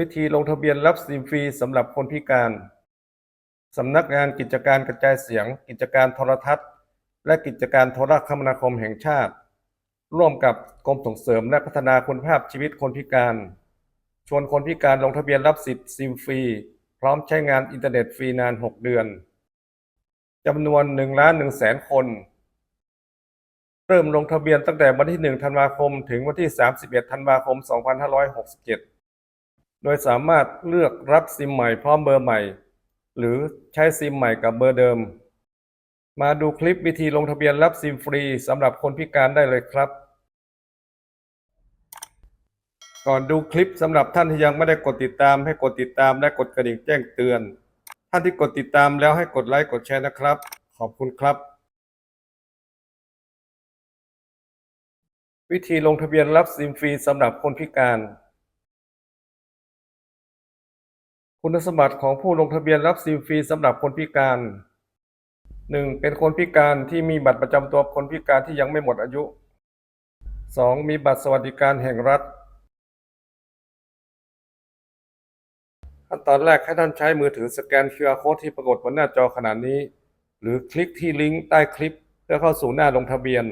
วิธีลงทะเบียนรับซิมฟรีสำหรับคนพิการสำนักงานกิจการกระจายเสียง กิจการโทรทัศน์ และกิจการโทรคมนาคมแห่งชาติ ร่วมกับกรมส่งเสริมและพัฒนาคุณภาพชีวิตคนพิการ ชวนคนพิการลงทะเบียนรับสิทธิ์ซิมฟรี พร้อมใช้งานอินเทอร์เน็ตฟรีนาน 6 เดือนจำนวน1ล้าน1แสนคน เริ่มลงทะเบียนตั้งแต่วันที่ 1 ธันวาคม ถึงวันที่ 31 ธันวาคม 2567 โดยสามารถเลือกรับซิมใหม่พร้อมเบอร์ใหม่ หรือใช้ซิมใหม่กับเบอร์เดิม มาดูคลิปวิธีลงทะเบียนรับซิมฟรีสำหรับคนพิการได้เลยครับ ก่อนดูคลิปสำหรับท่านที่ยังไม่ได้กดติดตามให้กดติดตามและกดกระดิ่งแจ้งเตือน ท่านที่กดติดตามแล้วให้กดไลค์กดแชร์นะครับ ขอบคุณครับวิธีลงทะเบียนรับซิมฟรีสำหรับคนพิการ คุณสมบัติของผู้ลงทะเบียนรับซิมฟรีสำหรับคนพิการ 1. เป็นคนพิการที่มีบัตรประจำตัวคนพิการที่ยังไม่หมดอายุ 2. มีบัตรสวัสดิการแห่งรัฐ ขั้นตอนแรกให้ท่านใช้มือถือสแกน QR Code ที่ปรากฏบนหน้าจอขณะนี้ หรือคลิกที่ลิงก์ใต้คลิปเพื่อเข้าสู่หน้าลงทะเบียน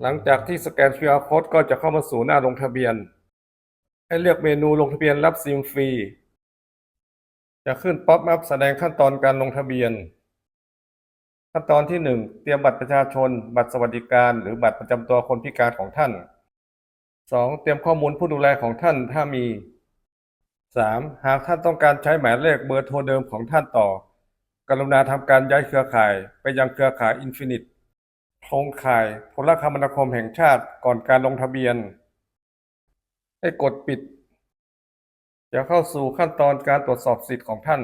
หลังจากที่สแกน QR Code ก็จะเข้ามาสู่หน้าลงทะเบียน ให้เลือกเมนูลงทะเบียนรับซิมฟรี จะขึ้นป๊อปอัพแสดงขั้นตอนการลงทะเบียน ขั้นตอนที่ 1 เตรียมบัตรประชาชน บัตรสวัสดิการ หรือบัตรประจำตัวคนพิการของท่าน 2. เตรียมข้อมูลผู้ดูแลของท่านถ้ามี 3. หากท่านต้องการใช้หมายเลขเบอร์โทรเดิมของท่านต่อ กรุณาทำการย้ายเครือข่ายไปยังเครือข่ายอินฟินิตโครงข่ายโทรคมนาคมแห่งชาติก่อนการลงทะเบียน ให้กดปิด จะเข้าสู่ขั้นตอนการตรวจสอบสิทธิ์ของท่าน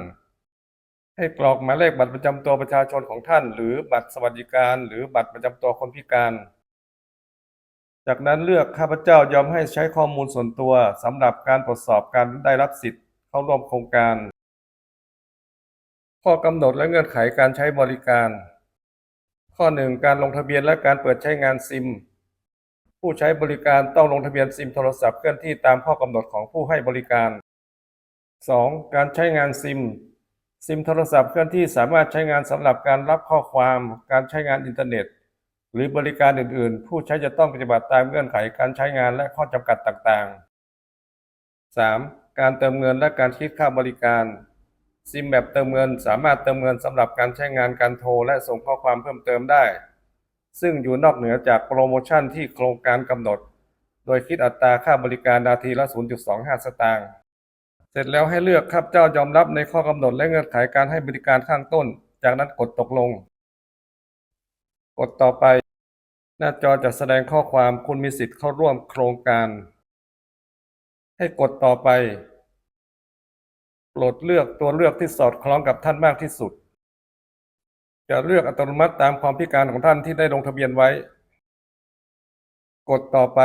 ให้กรอกหมายเลขบัตรประจำตัวประชาชนของท่าน หรือบัตรสวัสดิการ หรือบัตรประจำตัวคนพิการ จากนั้นเลือกข้าพเจ้ายอมให้ใช้ข้อมูลส่วนตัวสำหรับการตรวจสอบการได้รับสิทธิ์เข้าร่วมโครงการ ข้อกำหนดและเงื่อนไขการใช้บริการ ข้อ 1 การลงทะเบียนและการเปิดใช้งานซิม ผู้ใช้บริการต้องลงทะเบียนซิมโทรศัพท์เคลื่อนที่ตามข้อกำหนดของผู้ให้บริการ 2. การใช้งานซิม ซิมโทรศัพท์เคลื่อนที่สามารถใช้งานสำหรับการรับข้อความ การใช้งานอินเทอร์เน็ต หรือบริการอื่น ๆ ผู้ใช้จะต้องปฏิบัติตามเงื่อนไขการใช้งานและข้อจำกัดต่างๆ 3. การเติมเงินและการคิดค่าบริการ ซิมแบบเติมเงินสามารถเติมเงินสำหรับการใช้งานการโทรและส่งข้อความเพิ่มเติมได้ ซึ่งอยู่นอกเหนือจากโปรโมชั่นที่โครงการกำหนด โดยคิดอัตราค่าบริการนาทีละ 0.25 สตางค์ เสร็จแล้วให้เลือกข้าพเจ้ายอมรับในข้อกำหนดและเงื่อนไขการให้บริการข้างต้น จากนั้นกดตกลง กดต่อไป หน้าจอจะแสดงข้อความคุณมีสิทธิ์เข้าร่วมโครงการ ให้กดต่อไปโปรดเลือกตัวเลือกที่สอดคล้องกับท่านมากที่สุด จะเลือกอัตโนมัติตามความพิการของท่านที่ได้ลงทะเบียนไว้ กดต่อไป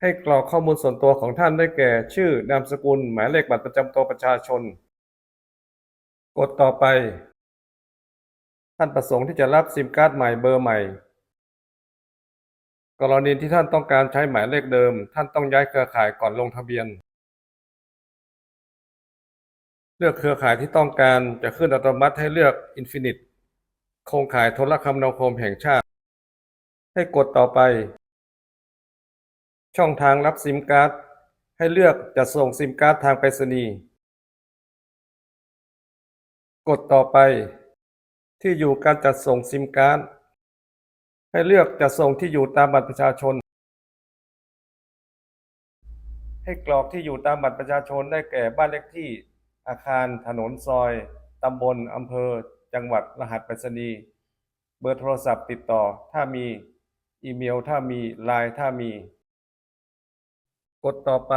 ให้กรอกข้อมูลส่วนตัวของท่านได้แก่ ชื่อนามสกุล หมายเลขบัตรประจำตัวประชาชน กดต่อไป ท่านประสงค์ที่จะรับซิมการ์ดใหม่เบอร์ใหม่ กรณีที่ท่านต้องการใช้หมายเลขเดิม ท่านต้องย้ายเครือข่ายก่อนลงทะเบียน เลือกเครือข่ายที่ต้องการจะขึ้นอัตโนมัติให้เลือก Infinite โครงข่ายโทรคมนาคมแห่งชาติ ให้กดต่อไป ช่องทางรับซิมการ์ด ให้เลือกจะส่งซิมการ์ดทางไปรษณีย์กดต่อไป ที่อยู่การจัดส่งซิมการ์ด ให้เลือกจะส่งที่อยู่ตามบัตรประชาชน ให้กรอกที่อยู่ตามบัตรประชาชนได้แก่บ้านเลขที่ อาคารถนนซอย ตำบล อำเภอ จังหวัด รหัสไปรษณีย์ เบอร์โทรศัพท์ติดต่อ ถ้ามี อีเมล ถ้ามี ไลน์ถ้ามี กดต่อไป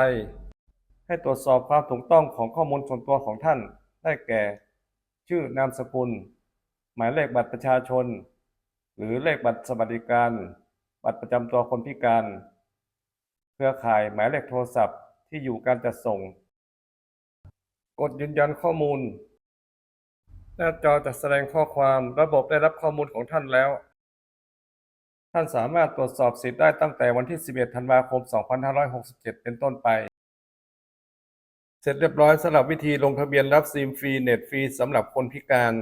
ให้ตรวจสอบความถูกต้องของข้อมูลส่วนตัวของท่าน ได้แก่ ชื่อนามสกุล หมายเลขบัตรประชาชน หรือเลขบัตรสวัสดิการ บัตรประจำตัวคนพิการ เครือข่ายหมายเลขโทรศัพท์ที่อยู่การจัดส่ง กดยืนยันข้อมูล หน้าจอจะแสดงข้อความระบบได้รับข้อมูลของท่านแล้ว ท่านสามารถตรวจสอบสิทธิ์ได้ตั้งแต่วันที่ 11 ธันวาคม 2567 เป็นต้นไป เสร็จเรียบร้อยสำหรับวิธีลงทะเบียนรับซิมฟรีเน็ตฟรีสำหรับคนพิการ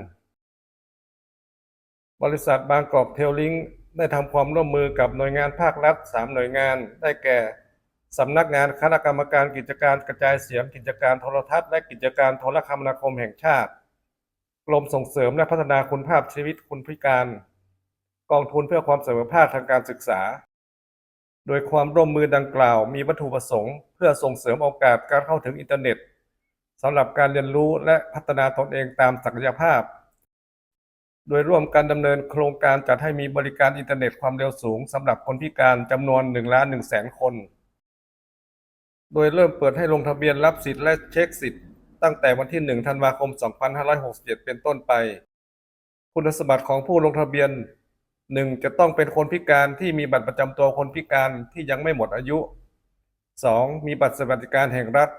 บริษัทบางกอกเทลลิงได้ทำความร่วมมือกับหน่วยงานภาครัฐ 3 หน่วยงานได้แก่ สำนักงานคณะกรรมการกิจการกระจายเสียงกิจการโทรทัศน์และกิจการโทรคมนาคมแห่งชาติ กรมส่งเสริมและพัฒนาคุณภาพชีวิตคนพิการ กองทุนเพื่อความเสมอภาคทางการศึกษา โดยความร่วมมือดังกล่าวมีวัตถุประสงค์ เพื่อส่งเสริมโอกาสการเข้าถึงอินเทอร์เน็ตสำหรับการเรียนรู้และพัฒนาตนเองตามศักยภาพ โดยร่วมกันดำเนินโครงการจัดให้มีบริการอินเทอร์เน็ตความเร็วสูงสำหรับคนพิการจำนวน1ล้าน1แสนคน โดยเริ่มเปิดให้ลงทะเบียนรับสิทธิ์และเช็คสิทธิ์ ตั้งแต่วันที่ 1 ธันวาคม 2567 เป็นต้นไป คุณสมบัติของผู้ลงทะเบียน 1. จะต้องเป็นคนพิการที่มีบัตรประจำตัวคนพิการที่ยังไม่หมดอายุ 2. มีบัตรสวัสดิการแห่งรัฐ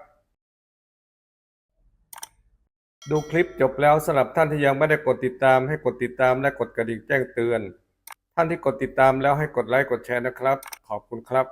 ดูคลิปจบแล้วสำหรับท่านที่ยังไม่ได้กดติดตาม ให้กดติดตามและกดกระดิ่งแจ้งเตือน ท่านที่กดติดตามแล้วให้กดไลค์กดแชร์นะครับ ขอบคุณครับ